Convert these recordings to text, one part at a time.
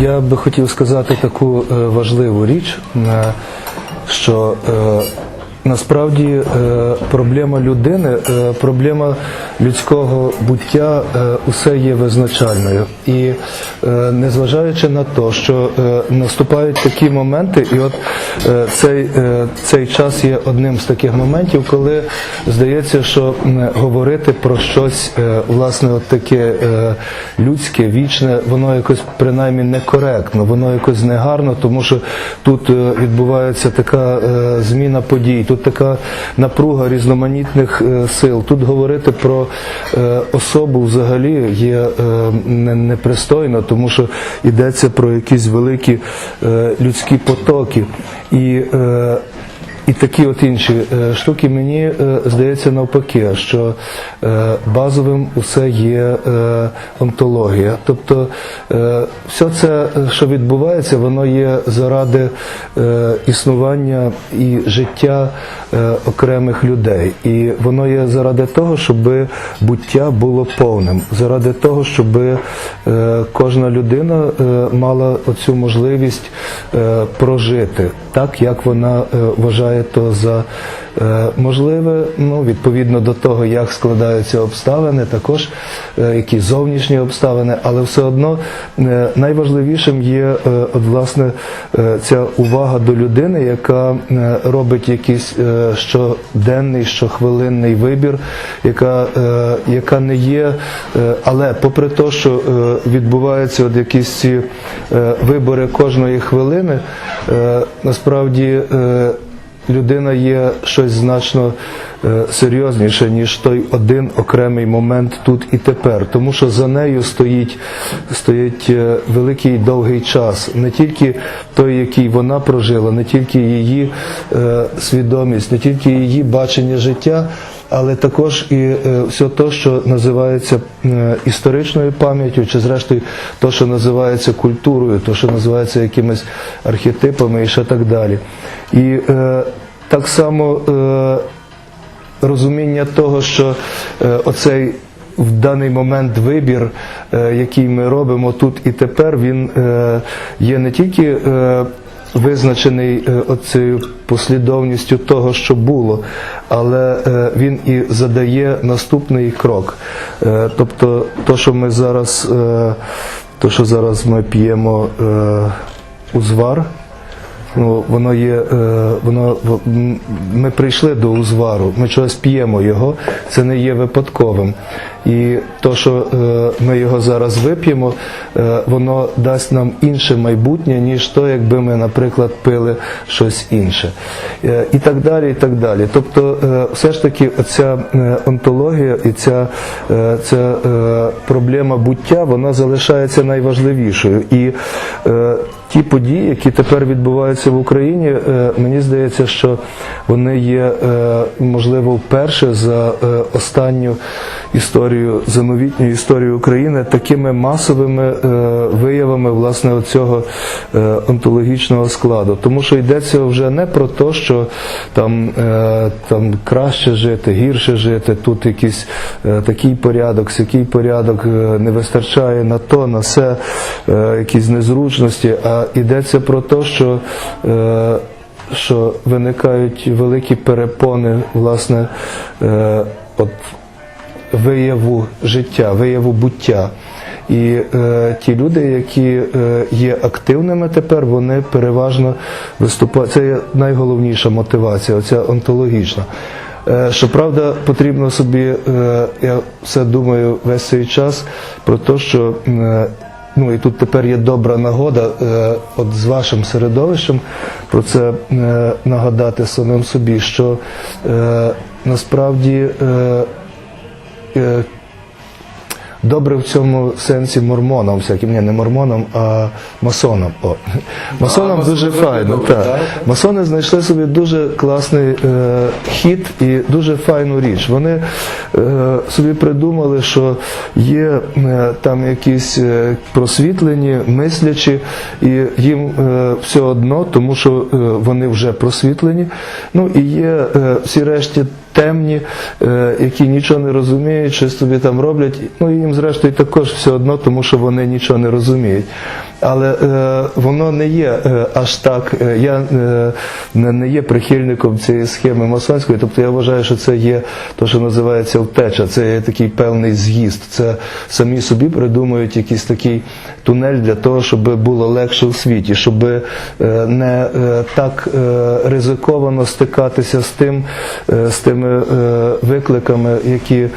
Я би хотів сказати таку е, важливу річ, е, що е, насправді е, проблема людини, е, проблема людського буття е, усе є визначальною. І незважаючи на те, що наступають такі моменти, і от цей, цей час є одним з таких моментів, коли здається, що говорити про щось власне от таке людське, вічне, воно якось принаймні некоректно, воно якось негарно, тому що тут відбувається така зміна подій, тут така напруга різноманітних е, сил. Тут говорити про е, особу взагалі є е, не- непристойно, тому що йдеться про якісь великі людські потоки. І і такі от інші е, штуки мені е, здається навпаки, що е, базовим усе є онтологія. Тобто все це, що відбувається, воно є заради існування і життя окремих людей. І воно є заради того, щоб буття було повним, заради того, щоб кожна людина мала оцю можливість прожити так, як вона вважає то за е, можливе, ну, відповідно до того, як складаються обставини, також е, які зовнішні обставини, але все одно е, найважливішим є от, власне ця увага до людини, яка робить якийсь щоденний, щохвилинний вибір, яка, яка не є, але попри те, що відбуваються от якісь ці вибори кожної хвилини, насправді. Людина є щось значно серйозніше, ніж той один окремий момент тут і тепер. Тому що за нею стоїть, стоїть е, великий довгий час. Не тільки той, який вона прожила, не тільки її е, свідомість, не тільки її бачення життя. Але також і е, все те, що називається е, історичною пам'яттю, чи зрештою те, що називається культурою, те, що називається якимись архетипами і ще так далі. І е, так само е, розуміння того, що е, оцей в даний момент вибір, е, який ми робимо тут і тепер, він е, є не тільки визначений оцею послідовністю того, що було, але він і задає наступний крок. Тобто, то, що ми зараз, то, що зараз ми п'ємо узвар. Ну, воно є, е, воно ми прийшли до узвару, ми чогось п'ємо його, це не є випадковим. І то, що е, ми його зараз вип'ємо, е, воно дасть нам інше майбутнє, ніж то, якби ми, наприклад, пили щось інше. І так далі, і так далі. Тобто, все ж таки, ця онтологія і ця, ця проблема буття, вона залишається найважливішою. І ті події, які тепер відбуваються в Україні, е, мені здається, що вони є е, можливо вперше за е, останню історію, за новітню історію України такими масовими виявами власне цього онтологічного складу. Тому що йдеться вже не про те, що там, там краще жити, гірше жити, тут якийсь такий порядок, сякий порядок, не вистачає на то, на все, якісь незручності, а йдеться про те, що е, що виникають великі перепони, власне, е, от вияву життя, вияву буття. І е, ті люди, які е, є активними тепер, вони переважно виступають. Це є найголовніша мотивація, оця онтологічна. Е, щоправда, потрібно собі, е, я все думаю весь цей час про те, що е, ну і тут тепер є добра нагода, е, от з вашим середовищем про це е, нагадати самим собі, що е, насправді. Е, е, Добре в цьому сенсі мормонам, всяким, ні, не мормонам, а масонам. О. Масонам масон дуже файно. так? Масони знайшли собі дуже класний е, хід і дуже файну річ. Вони е, собі придумали, що є е, там якісь е, просвітлені, мислячі, і їм е, все одно, тому що е, вони вже просвітлені. Ну і є е, всі решті темні, е, які нічого не розуміють, щось собі там роблять. Ну і їм зрештою також все одно, тому що вони нічого не розуміють. Але е, воно не є е, аж так. я не, є прихильником цієї схеми масонської, тобто я вважаю, що це є те, що називається втеча, це є такий певний з'їзд. Це самі собі придумують якийсь такий тунель для того, щоб було легше у світі, щоб не так ризиковано стикатися з тим, з тими викликами, які е,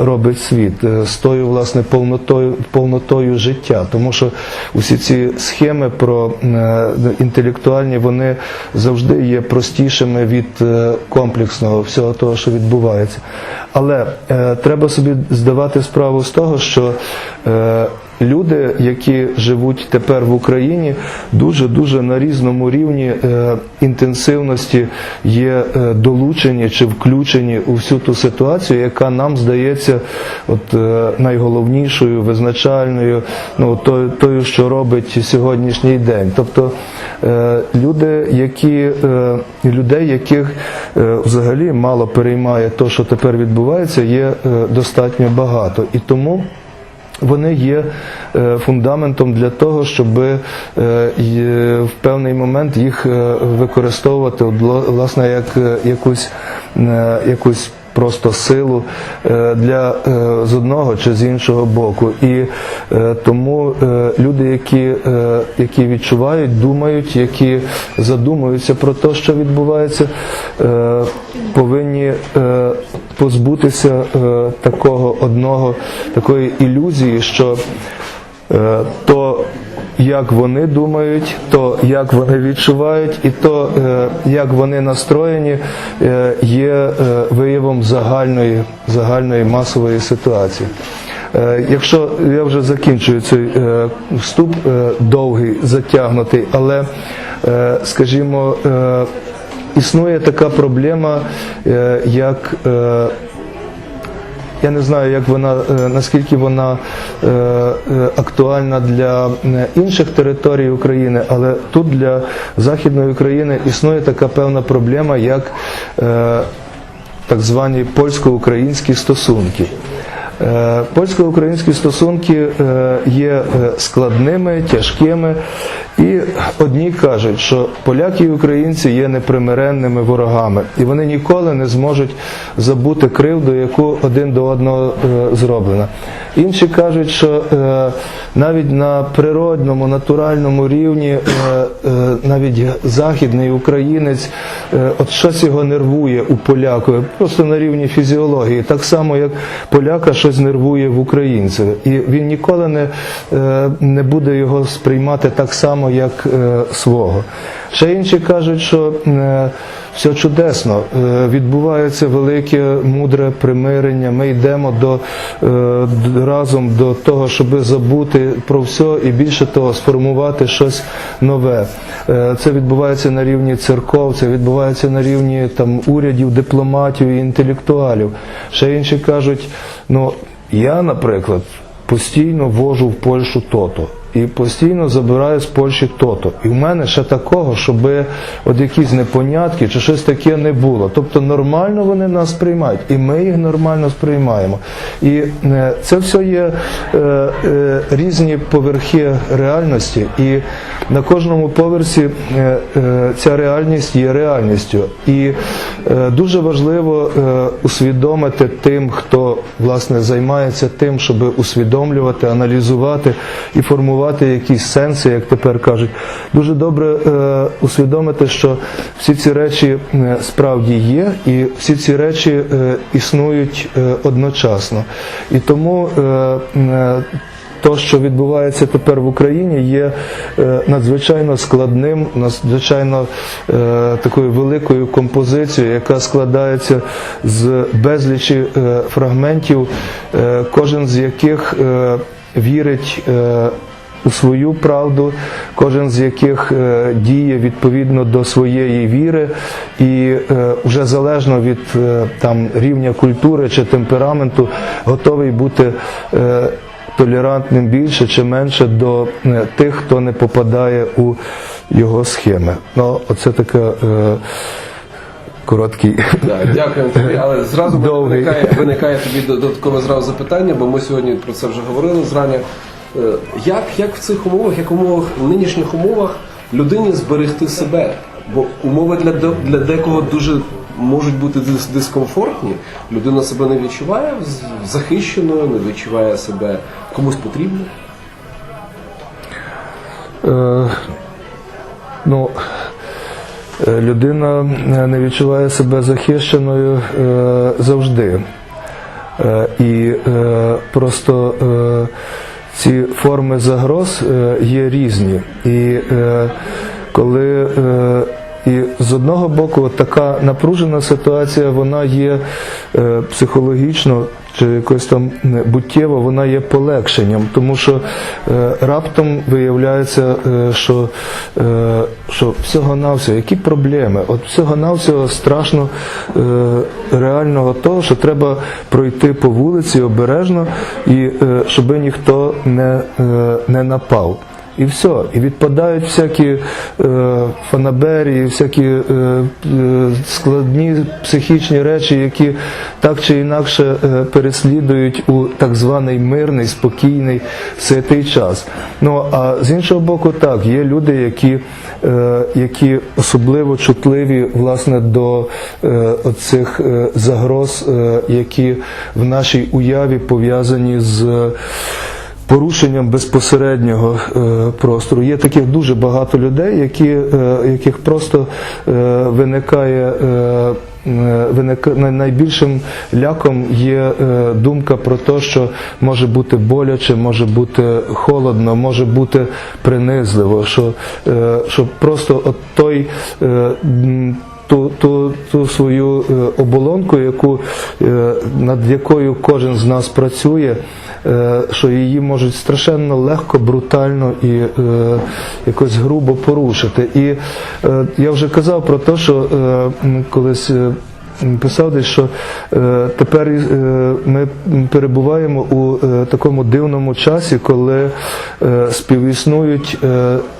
робить світ, е, з тою власне повнотою, повнотою життя. Тому що усі ці схеми про е, інтелектуальні вони завжди є простішими від е, комплексного всього того, що відбувається. Але е, треба собі здавати справу з того, що е, люди, які живуть тепер в Україні, дуже дуже на різному рівні е, інтенсивності є е, долучені чи включені у всю ту ситуацію, яка нам здається от, е, найголовнішою, визначальною, ну тою, що робить сьогоднішній день. Тобто люди, які людей, яких взагалі мало переймає те, що тепер відбувається, є достатньо багато. І тому вони є е, фундаментом для того, щоб е, в певний момент їх е, використовувати власне як е, якусь, е, якусь просто силу е, для е, з одного чи з іншого боку. І е, тому е, люди, які, е, які відчувають, думають, які задумуються про те, що відбувається, е, повинні е, позбутися е, такого одного такої ілюзії, що е, то як вони думають, то як вони відчувають, і то е, як вони настроєні, е, є е, виявом загальної, загальної масової ситуації. Е, Якщо я вже закінчую цей е, вступ е, довгий, затягнутий, але, скажімо, існує така проблема, е, як е, я не знаю, як вона е, наскільки вона актуальна для інших територій України, але тут для Західної України існує така певна проблема, як так звані польсько-українські стосунки. Е, Польсько-українські стосунки е, є е, складними, тяжкими, і одні кажуть, що поляки і українці є непримиренними ворогами, і вони ніколи не зможуть забути кривду, яку один до одного зроблена. Інші кажуть, що навіть на природному, натуральному рівні навіть західний українець, от щось його нервує у поляку, просто на рівні фізіології, так само як поляка щось нервує в українця. І він ніколи не, е, не буде його сприймати так само, як е, свого. Ще інші кажуть, що е, все чудесно, е, відбувається велике мудре примирення. Ми йдемо до, е, разом до того, щоб забути про все і більше того, сформувати щось нове. Е, Це відбувається на рівні церков, це відбувається на рівні там урядів, дипломатів і інтелектуалів. Ще інші кажуть, ну я, наприклад, постійно вожу в Польщу то-то. І постійно забираю з Польщі то-то. І в мене ще такого, щоб от якісь непонятки чи щось таке не було. Тобто нормально вони нас приймають, і ми їх нормально сприймаємо. І е, це все є е, е, різні поверхи реальності, і на кожному поверсі е, е, ця реальність є реальністю. І е, дуже важливо е, усвідомити тим, хто власне займається тим, щоб усвідомлювати, аналізувати і формувати якісь сенси, як тепер кажуть. Дуже добре е, усвідомити, що всі ці речі е, справді є, і всі ці речі е, існують е, одночасно. І тому е, е, то, що відбувається тепер в Україні, є е, надзвичайно складним, надзвичайно е, такою великою композицією, яка складається з безлічі фрагментів, кожен з яких вірить. У свою правду, кожен з яких е, діє відповідно до своєї віри, і е, вже залежно від е, там рівня культури чи темпераменту, готовий бути. Толерантним більше чи менше до тих, хто не попадає у його схеми. Ну, оце така е, короткий. Да, дякую тобі, але зразу Довгий. виникає, виникає тобі додаткове зразу запитання, бо ми сьогодні про це вже говорили зрання. Е, Як, як в цих умовах, як в умовах в нинішніх умовах людині зберегти себе? Бо умови для, для декого дуже можуть бути дис- дискомфортні. Людина себе не відчуває захищеною, не відчуває себе комусь потрібною. Е, ну, е, людина е, не відчуває себе захищеною е, завжди. Е, і е, просто е, ці форми загроз е, є різні. І е, коли е, і з одного боку така напружена ситуація, вона є е, психологічно чи якось там буттєво, вона є полегшенням, тому що е, раптом виявляється, е, що, е, що всього-навсього, які проблеми? От всього-навсього страшно е, реального того, що треба пройти по вулиці обережно і е, щоб ніхто не, е, не напав. І все, і відпадають всякі е, фанаберії, всякі е, е, складні психічні речі, які так чи інакше е, переслідують у так званий мирний, спокійний, святий час. Ну а з іншого боку, так, є люди, які, е, які особливо чутливі власне до е, оцих е, загроз, е, які в нашій уяві пов'язані з порушенням безпосереднього е, простору. Є таких дуже багато людей, які, е, яких просто е, виникає. виника- най- найбільшим ляком є думка про те, що може бути боляче, може бути холодно, може бути принизливо, що, що просто от той ту, ту, ту свою е, оболонку, яку, е, над якою кожен з нас працює, е, що її можуть страшенно легко, брутально і якось грубо порушити. І я вже казав про те, що колись. Писав десь, що е, тепер е, ми перебуваємо у е, такому дивному часі, коли співіснують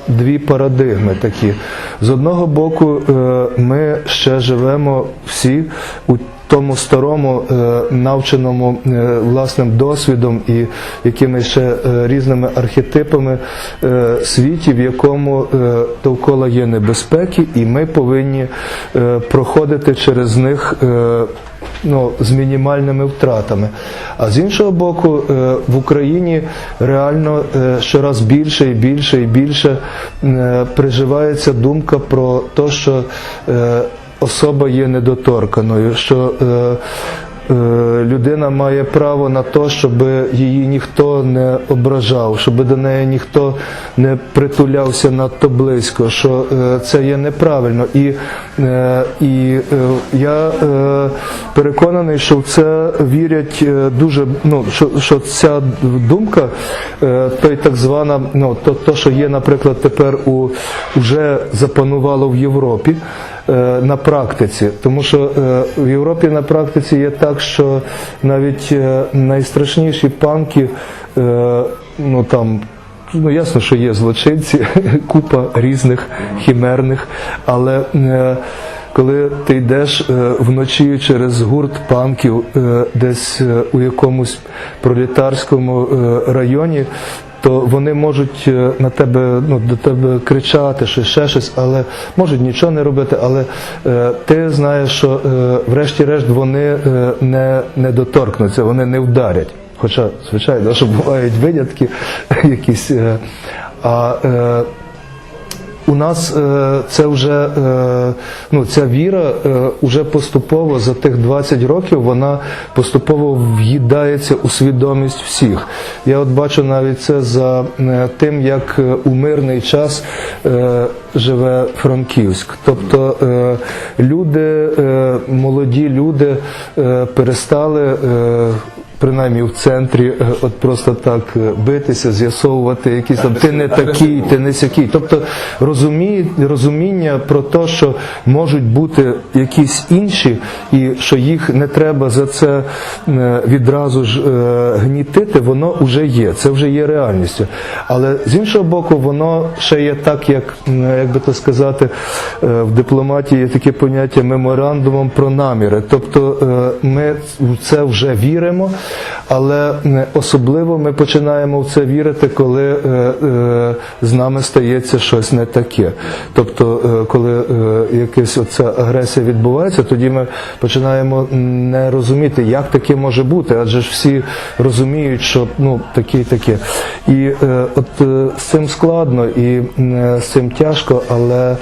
дві парадигми такі. З одного боку, ми ще живемо всі у тому старому, е, навченому е, власним досвідом і якимись ще е, різними архетипами світі, в якому довкола є небезпеки, і ми повинні проходити через них. Ну, з мінімальними втратами. А з іншого боку, в Україні реально щораз більше і більше і більше приживається думка про те, що особа є недоторканою, що е, е, людина має право на те, щоб її ніхто не ображав, щоб до неї ніхто не притулявся надто близько, що е, це є неправильно. І, е, і е, я е, переконаний, що в це вірять е, дуже, ну, що, що ця думка, е, той так звана, ну, то, то, що є, наприклад, тепер у вже запанувало в Європі на практиці, тому що е, в Європі на практиці є так, що навіть е, найстрашніші панки, е, ну там. Ну, ясно, що є злочинці, купа різних хімерних, але е, коли ти йдеш е, вночі через гурт панків е, десь е, у якомусь пролітарському районі, то вони можуть на тебе, ну, до тебе кричати, що ще щось, але можуть нічого не робити. Але е, ти знаєш, що е, врешті-решт вони е, не, не доторкнуться, вони не вдарять. Хоча, звичайно, що бувають винятки якісь. е, А у нас е, це вже е, ну, ця віра е, уже поступово за тих 20 років вона поступово в'їдається у свідомість всіх. Я от бачу навіть це за тим, як у мирний час живе Франківськ. Тобто люди, молоді люди перестали. Принаймні в центрі, е, от просто так е, битися, з'ясовувати якісь там ти не такий, ти не сякий. Тобто розумі, розуміння про те, що можуть бути якісь інші, і що їх не треба за це е, відразу ж гнітити, воно вже є. Це вже є реальністю. Але з іншого боку, воно ще є так, як, як би то сказати, в дипломатії є таке поняття меморандумом про наміри. Тобто ми в це вже віримо, Але особливо ми починаємо в це вірити, коли е, е, з нами стається щось не таке. Тобто, е, коли якась оця агресія відбувається, тоді ми починаємо не розуміти, як таке може бути, адже ж всі розуміють, що ну таке і таке. І от з цим складно і з цим тяжко, але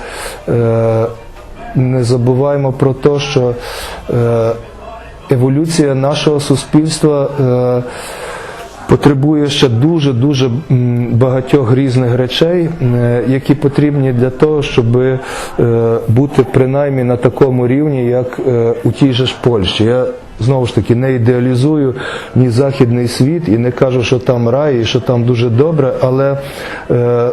не забуваємо про те, що еволюція нашого суспільства. Е, Потребує ще дуже дуже багатьох різних речей, е, які потрібні для того, щоб е, бути принаймні на такому рівні, як у тій же ж Польщі. Я знову ж таки не ідеалізую ні західний світ і не кажу, що там рай і що там дуже добре, але е, е,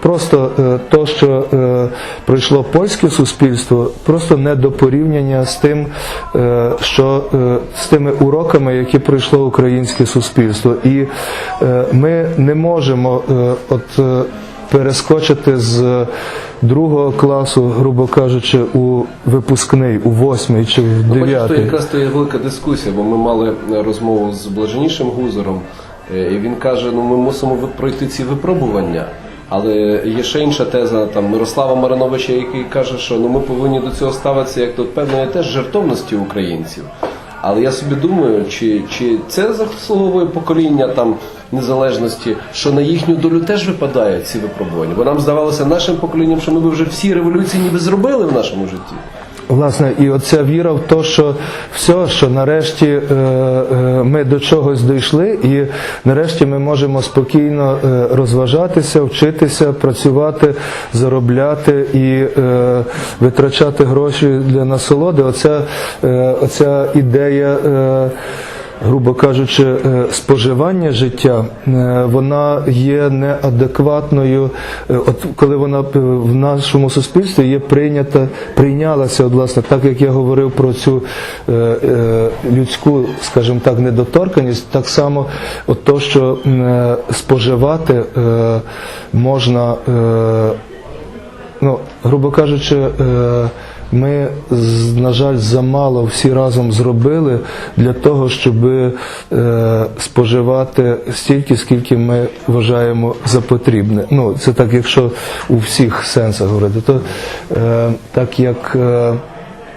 просто е, то, що е, пройшло польське суспільство, просто не до порівняння з тим, е, що е, з тими уроками, які пройшло українське суспільство. І е, ми не можемо е, от. Перескочити з другого класу, грубо кажучи, у випускний, у восьмий чи в Ну, дев'ятий. якраз то є велика дискусія, бо ми мали е, розмову з блаженнішим гузером, е, і він каже: ну ми мусимо пройти ці випробування. Але є ще інша теза там Мирослава Мариновича, який каже, що ну ми повинні до цього ставитися як до певної теж жертовності українців. Але я собі думаю, чи, чи це заслуговує покоління там незалежності, що на їхню долю теж випадають ці випробування. Бо нам здавалося нашим поколінням, що ми вже всі революції ніби зробили в нашому житті. Власне, і оця віра в те, що все, що нарешті е, е, ми до чогось дійшли, і нарешті ми можемо спокійно е, розважатися, вчитися, працювати, заробляти і витрачати гроші для насолоди. Оця, оця ідея. Грубо кажучи, е, споживання життя, е, вона є неадекватною, е, от коли вона в нашому суспільстві є прийнята, прийнялася, от, власне, так як я говорив про цю людську, скажімо так, недоторканість, так само от то, що споживати можна. Ну, грубо кажучи, ми, на жаль, замало всі разом зробили для того, щоб е, споживати стільки, скільки ми вважаємо за потрібне. Ну, це так, якщо у всіх сенсах говорити, то е, так як. е,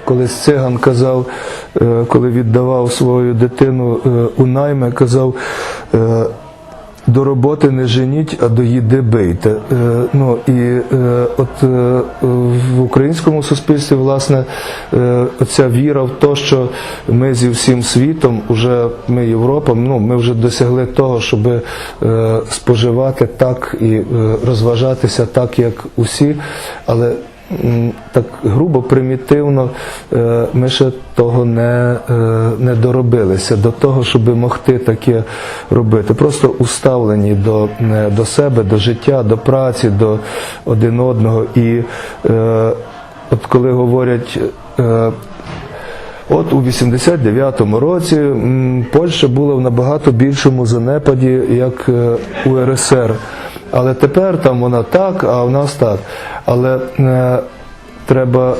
Колись циган казав, коли віддавав свою дитину у найми, казав, до роботи не женіть, а до їди бийте. Е, ну і е, от е, в українському суспільстві, власне, оця віра в те, що ми зі всім світом, уже ми Європа, ну ми вже досягли того, щоб споживати так і розважатися так, як усі, але так грубо, примітивно, е, ми ще того не, е, не доробилися до того, щоб могти таке робити. Просто уставлені до, е, до себе, до життя, до праці, до один одного. І от коли говорять. От у 89-му році Польща була в набагато більшому занепаді, як УРСР. Але тепер там вона так, а у нас так. Але е, треба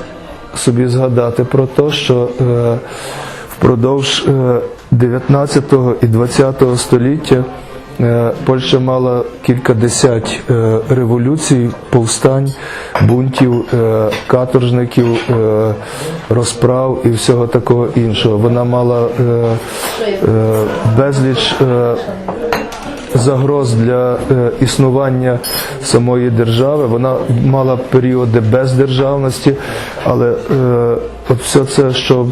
собі згадати про те, що е, впродовж е, 19 і 20 століття Е, Польща мала кількадесят е, революцій, повстань, бунтів, е, каторжників, е, розправ і всього такого іншого. Вона мала е, е, безліч е, загроз для е, існування самої держави. Вона мала періоди бездержавності, але е, от все це, що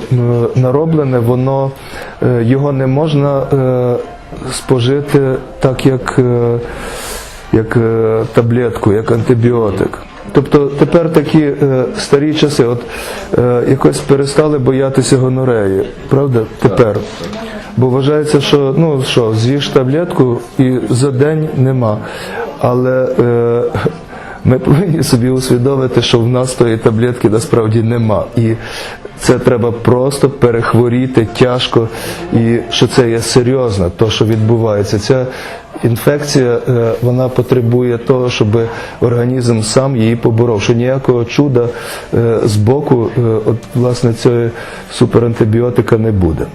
нароблене, воно е, його не можна спожити так, як, як таблетку, як антибіотик. Тобто тепер такі е, старі часи, от е, якось перестали боятися гонореї, правда? Тепер. Бо вважається, що ну що, з'їж таблетку і за день нема. Але е, ми повинні собі усвідомити, що в нас тої таблетки насправді нема. І це треба просто перехворіти тяжко, і що це є серйозно, то що відбувається. Ця інфекція е, вона потребує того, щоб організм сам її поборов. Що ніякого чуда е, з боку, е, от власне цієї суперантибіотика не буде.